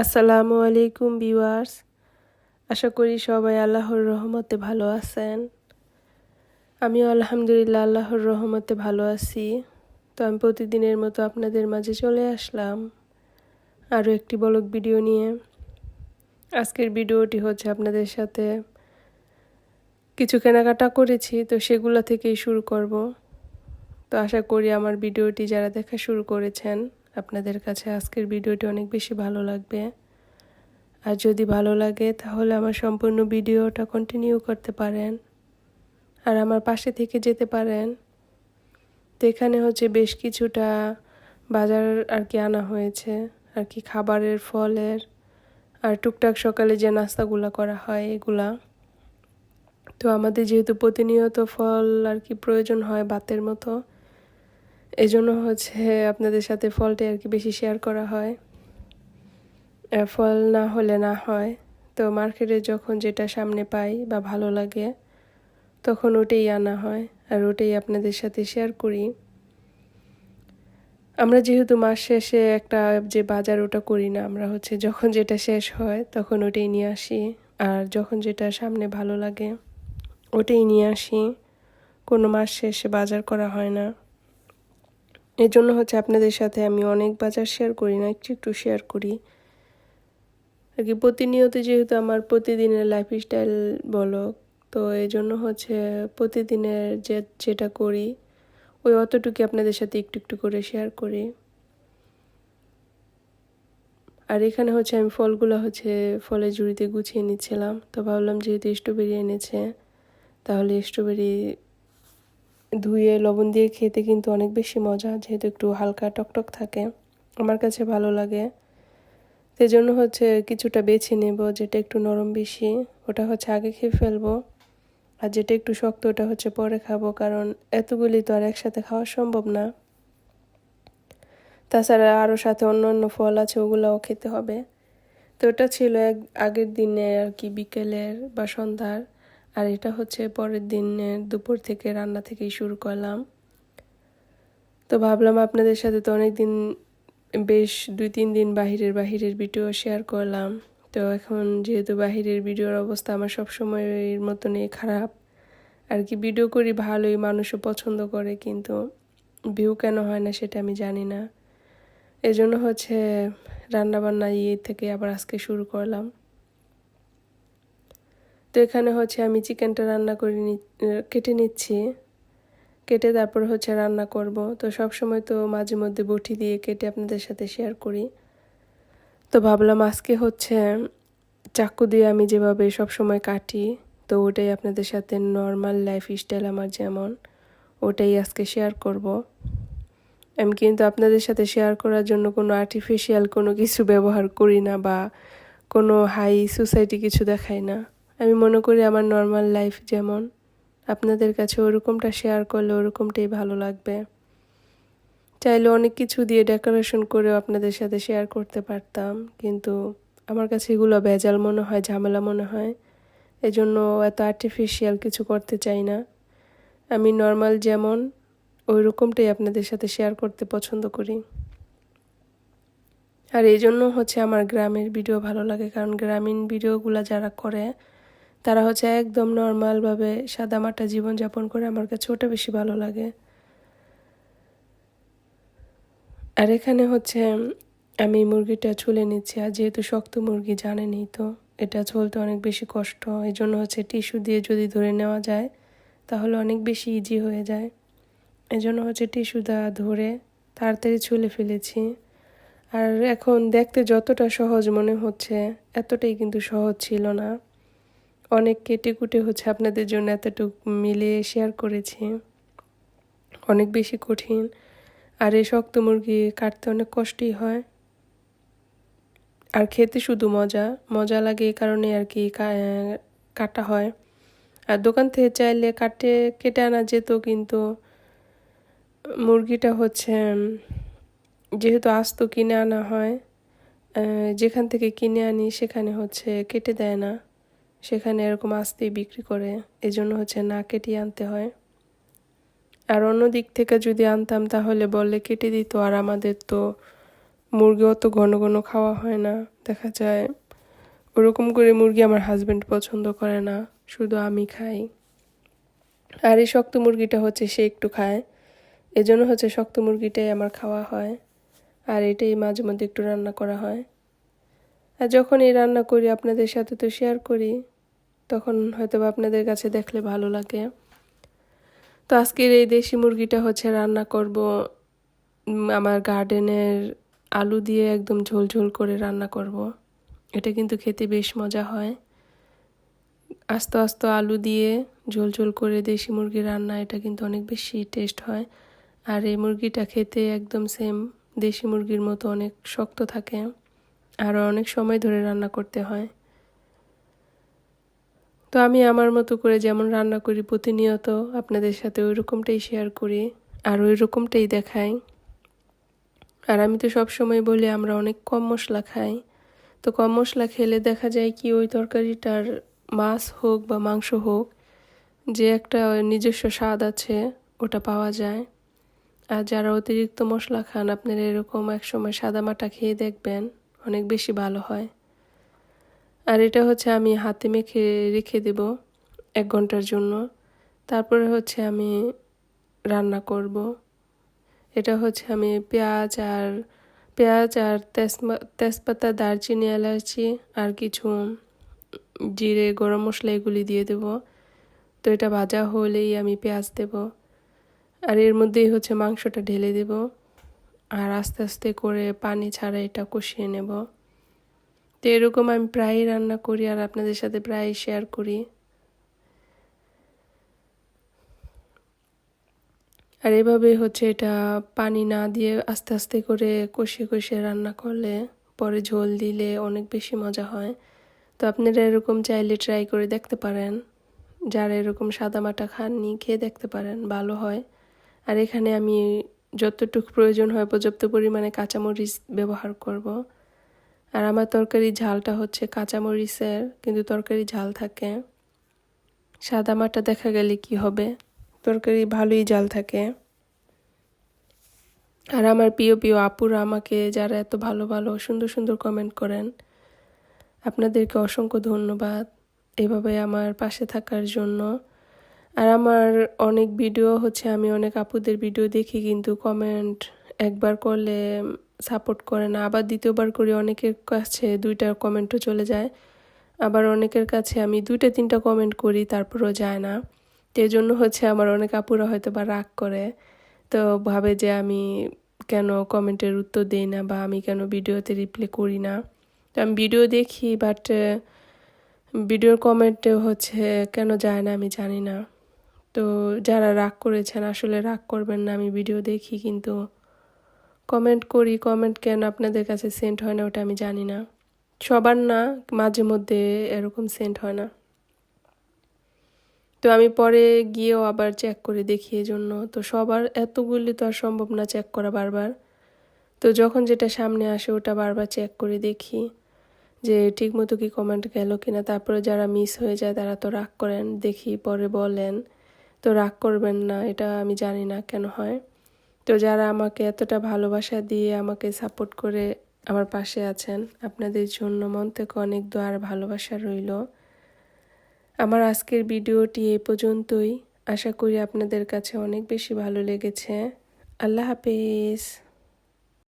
আসসালামু আলাইকুম ভিউয়ার্স। আশা করি সবাই আল্লাহর রহমতে ভালো আছেন। আমিও আলহামদুলিল্লাহ আল্লাহর রহমতে ভালো আছি। তো আমি প্রতিদিনের মতো আপনাদের মাঝে চলে আসলাম আরও একটি বলক ভিডিও নিয়ে। আজকের ভিডিওটি হচ্ছে আপনাদের সাথে কিছু কেনাকাটা করেছি, তো সেগুলো থেকেই শুরু করব। তো আশা করি আমার ভিডিওটি যারা দেখা শুরু করেছেন আপনাদের কাছে আজকের ভিডিওটি অনেক বেশি ভালো লাগবে। আর যদি ভালো লাগে, তাহলে আমার সম্পূর্ণ ভিডিওটা কন্টিনিউ করতে পারেন। আর আমার পাশে থেকে যেতে পারেন। তো এখানে হচ্ছে বেশ কিছুটা বাজার আর কি আনা হয়েছে, আর কি খাবারের ফলের, আর টুকটাক সকালে যে নাস্তাগুলো করা হয় এগুলা। তো আমাদের যেহেতু প্রতিনিয়ত ফল আর কি প্রয়োজন হয় বাতের মতো এই জন্য হচ্ছে আপনাদের সাথে ফলটা আর কি বেশি শেয়ার করা হয়। ফল না হলে না হয়। তো মার্কেটে যখন যেটা সামনে পাই বা ভালো লাগে, তখন ওটাই আনা হয় আর ওটাই আপনাদের সাথে শেয়ার করি। আমরা যেহেতু মাস শেষে একটা যে বাজার ওটা করি না, আমরা হচ্ছে যখন যেটা শেষ হয় তখন ওটাই নিয়ে আসি। আর যখন যেটা সামনে ভালো লাগে, ওটাই নিয়ে আসি। কোনো মাস শেষে বাজার করা হয় না। এর জন্য হচ্ছে আপনাদের সাথে আমি অনেক বাজার শেয়ার করি না, একটু একটু শেয়ার করি। আর কি প্রতিনিয়ত যেহেতু আমার প্রতিদিনের লাইফস্টাইল বলো, তো এই জন্য হচ্ছে প্রতিদিনের যে, যেটা করি, ওই অতটুকু আপনাদের সাথে একটু একটু করে শেয়ার করি। আর এখানে হচ্ছে আমি ফলগুলো হচ্ছে ফলের ঝুড়িতে গুছিয়ে নিচ্ছিলাম, তো ভাবলাম যেহেতু স্ট্রবেরি এনেছে, তাহলে স্ট্রবেরি ধুয়ে, লবণ দিয়ে খেতে কিন্তু অনেক বেশি মজা, যেহেতু একটু হালকা টকটক থাকে। আমার কাছে ভালো লাগে। সেই জন্য হচ্ছে কিছুটা বেছে নেব, যেটা একটু নরম বেশি। ওটা হচ্ছে আগে খেয়ে ফেলব। আর যেটা একটু শক্ত, ওটা হচ্ছে পরে খাব, কারণ এতগুলি তো আর একসাথে খাওয়া সম্ভব না। তাছাড়া আরও সাথে অন্য অন্য ফল আছে, ওগুলোও খেতে হবে। তো ওটা ছিল এক আগের দিনে আর কি, বিকেলের বা সন্ধ্যার। আর এটা হচ্ছে পরের দিনের দুপুর থেকে রান্না থেকেই শুরু করলাম। তো ভাবলাম আপনাদের সাথে তো অনেক দিন বেশ দুই তিন দিন বাহিরের বাহিরের ভিডিও শেয়ার করলাম। তো এখন যেহেতু বাহিরের ভিডিওর অবস্থা আমার সব সময়ের মতনই খারাপ, আর কি ভিডিও করি ভালোই, মানুষও পছন্দ করে, কিন্তু ভিউ কেন হয় না সেটা আমি জানি না। এজন্য হচ্ছে রান্নাবান্না ইয়ে থেকে আবার আজকে শুরু করলাম। তো এখানে হচ্ছে আমি চিকেনটা রান্না করে নি কেটে নিচ্ছি। কেটে তারপর হচ্ছে রান্না করব। তো সব সময় তো মাঝে মধ্যে বটি দিয়ে কেটে আপনাদের সাথে শেয়ার করি। তো ভাবলাম আজকে হচ্ছে চাকু দিয়ে আমি যেভাবে সব সময় কাটি, তো ওটাই আপনাদের সাথে নর্মাল লাইফ স্টাইল আমার যেমন, ওটাই আজকে শেয়ার করব। আমি কিন্তু আপনাদের সাথে শেয়ার করার জন্য কোনো আর্টিফিশিয়াল কোনো কিছু ব্যবহার করি না বা কোনো হাই সোসাইটি কিছু দেখাই না। আমি মনে করি আমার নর্মাল লাইফ যেমন, আপনাদের কাছে ওরকমটা শেয়ার করলে ওরকমটাই ভালো লাগবে। চাইলে অনেক কিছু দিয়ে ডেকোরেশন করেও আপনাদের সাথে শেয়ার করতে পারতাম, কিন্তু আমার কাছে এগুলো ভেজাল মনে হয়, ঝামেলা মনে হয়। এজন্য এত আর্টিফিশিয়াল কিছু করতে চাই না। আমি নর্মাল যেমন ওই রকমটাই আপনাদের সাথে শেয়ার করতে পছন্দ করি। আর এই জন্য হচ্ছে আমার গ্রামের ভিডিও ভালো লাগে, কারণ গ্রামীণ ভিডিওগুলো যারা করে তারা হচ্ছে একদম নর্মালভাবে সাদামাটা জীবনযাপন করে আমার কাছে ওটা বেশি ভালো লাগে। আর এখানে হচ্ছে আমি মুরগিটা ছুলে নিচ্ছি, আর যেহেতু শক্ত মুরগি জানেনি তো, এটা চলতে অনেক বেশি কষ্ট এই জন্য হচ্ছে টিস্যু দিয়ে যদি ধরে নেওয়া যায়, তাহলে অনেক বেশি ইজি হয়ে যায়। এই জন্য হচ্ছে টিস্যুটা ধরে তাড়াতাড়ি ছুলে ফেলেছি। আর এখন দেখতে যতটা সহজ মনে হচ্ছে, এতটাই কিন্তু সহজ ছিল না। অনেক কেটে কুটে হচ্ছে আপনাদের জন্য এতটুকু মিলিয়ে শেয়ার করেছি। অনেক বেশি কঠিন। আর এই শক্ত মুরগি কাটতে অনেক কষ্টই হয়। আর খেতে শুধু মজা। মজা লাগে এই কারণে আর কি কাটা হয়। আর দোকান থেকে চাইলে কাটে, কেটে আনা যেত কিন্তু মুরগিটা হচ্ছে, যেহেতু আস্ত কিনে আনা হয় যেখান থেকে কিনে আনি সেখানে হচ্ছে কেটে দেয় না। সেখানে এরকম আসতেই বিক্রি করে, এজন্য হচ্ছে না কেটে আনতে হয়। আর অন্য দিক থেকে যদি আনতাম, তাহলে বললে কেটে দিত, আর আমাদের তো মুরগি অত ঘন ঘন খাওয়া হয় না, দেখা যায়। ওরকম করে মুরগি আমার হাজব্যান্ড পছন্দ করে না, শুধু আমি খাই। আর এই শক্ত মুরগিটা হচ্ছে সে একটু খায়, এজন্য হচ্ছে শক্ত মুরগিটাই আমার খাওয়া হয়, আর এটাই মাঝে মধ্যে একটু রান্না করা হয়। আর যখন এই রান্না করি, আপনাদের সাথে তো শেয়ার করি। তখন হয়তো আপনাদের কাছে দেখলে ভালো লাগে। তো আজকের এই দেশি মুরগিটা হচ্ছে রান্না করব আমার গার্ডেনের আলু দিয়ে একদম ঝোল ঝোল করে রান্না করব। এটা কিন্তু খেতে বেশ মজা হয়। আস্তে আস্তে আলু দিয়ে ঝোল ঝোল করে দেশি মুরগি রান্না, এটা কিন্তু অনেক বেশি টেস্ট হয়। আর এই মুরগিটা খেতে একদম সেম দেশি মুরগির মতো অনেক শক্ত থাকে। আর অনেক সময় ধরে রান্না করতে হয়। তো আমি আমার মতো করে যেমন রান্না করি প্রতিনিয়ত আপনাদের সাথে ওই রকমটাই শেয়ার করি আর ওই রকমটাই দেখাই। আর আমি তো সব সময় বলি আমরা অনেক কম মশলা খাই। তো কম মশলা খেলে দেখা যায় কি ওই তরকারিটার মাছ হোক বা মাংস হোক, যে একটা নিজস্ব স্বাদ আছে ওটা পাওয়া যায়। আর যারা অতিরিক্ত মশলা খান আপনারা এরকম একসময় সাদা মাটা খেয়ে দেখবেন, অনেক বেশি ভালো হয়। আর এটা হচ্ছে আমি হাতে মেখে রেখে দেব এক ঘণ্টার জন্য। তারপরে হচ্ছে আমি রান্না করব। এটা হচ্ছে আমি পেঁয়াজ আর পেঁয়াজ আর তেজপাতা, দারচিনি, এলাচি আর কিছু জিরে, গরম মশলা এগুলি দিয়ে দেব। তো এটা ভাজা হলেই আমি পেঁয়াজ দেব। আর এর মধ্যেই হচ্ছে মাংসটা ঢেলে দেব। আর আস্তে আস্তে করে পানি ছাড়া এটা কষিয়ে নেব। তো এরকম আমি প্রায়ই রান্না করি আর আপনাদের সাথে প্রায় শেয়ার করি। আর এভাবে হচ্ছে এটা পানি না দিয়ে আস্তে আস্তে করে কষিয়ে কষিয়ে রান্না করলে পরে ঝোল দিলে অনেক বেশি মজা হয়। তো আপনারা এরকম চাইলে ট্রাই করে দেখতে পারেন। যারা এরকম সাদা মাটা খাননি, খেয়ে দেখতে পারেন, ভালো হয়। আর এখানে আমি যতটুকু প্রয়োজন হয় পর্যাপ্ত পরিমাণে কাঁচামরিচ ব্যবহার করব। আর আমার তরকারি ঝালটা হচ্ছে কাঁচামরিচের, কিন্তু তরকারি ঝাল থাকে। সাদা মাটা দেখা গেলে কি হবে? তরকারি ভালোই জাল থাকে। আর আমার প্রিয় প্রিয় আপুরা আমাকে যারা এত ভালো ভালো, সুন্দর সুন্দর কমেন্ট করেন, আপনাদেরকে অসংখ্য ধন্যবাদ এভাবে আমার পাশে থাকার জন্য। আর আমার অনেক ভিডিও হচ্ছে আমি অনেক আপুদের ভিডিও দেখি, কিন্তু কমেন্ট একবার করলে সাপোর্ট করে না। আবার দ্বিতীয়বার করি, অনেকের কাছে দুইটা কমেন্টও চলে যায়। আবার অনেকের কাছে আমি দুইটা, তিনটা কমেন্ট করি, তারপরও যায় না। তো জন্য হচ্ছে আমার অনেক আপুরা হয়তো বা রাগ করে। তো ভাবে যে আমি কেন কমেন্টের উত্তর দিই না বা আমি কেন ভিডিওতে রিপ্লে করি না। তো আমি ভিডিও দেখি বাট ভিডিওর কমেন্টে হচ্ছে কেন যায় না আমি জানি না। তো যারা রাগ করেছেন, আসলে রাগ করবেন না, আমি ভিডিও দেখি, কিন্তু কমেন্ট করি কমেন্ট কেন আপনাদের কাছে সেন্ট হয় না ওটা আমি জানি না। সবার না, মাঝে মধ্যে এরকম সেন্ট হয় না। তো আমি পরে গিয়েও আবার চেক করে দেখি জন্য। তো সবার এতগুলি তো আর সম্ভব না চেক করা বারবার। তো যখন যেটা সামনে আসে ওটা বারবার চেক করে দেখি যে ঠিক মতো কি কমেন্ট গেল কিনা। তারপরে যারা মিস হয়ে যায় তারা তো রাগ করেন, দেখি পরে বলেন। তো রাগ করবেন না, এটা আমি জানি না কেন হয়। তো যারা আমাকে এতটা ভালোবাসা দিয়ে আমাকে সাপোর্ট করে আমার পাশে আছেন, আপনাদের জন্য মন থেকে অনেক দোয়ার ভালোবাসা রইল। আমার আজকের ভিডিওটি এই পর্যন্তই। আশা করি আপনাদের কাছে অনেক বেশি ভালো লেগেছে। আল্লাহ হাফেজ।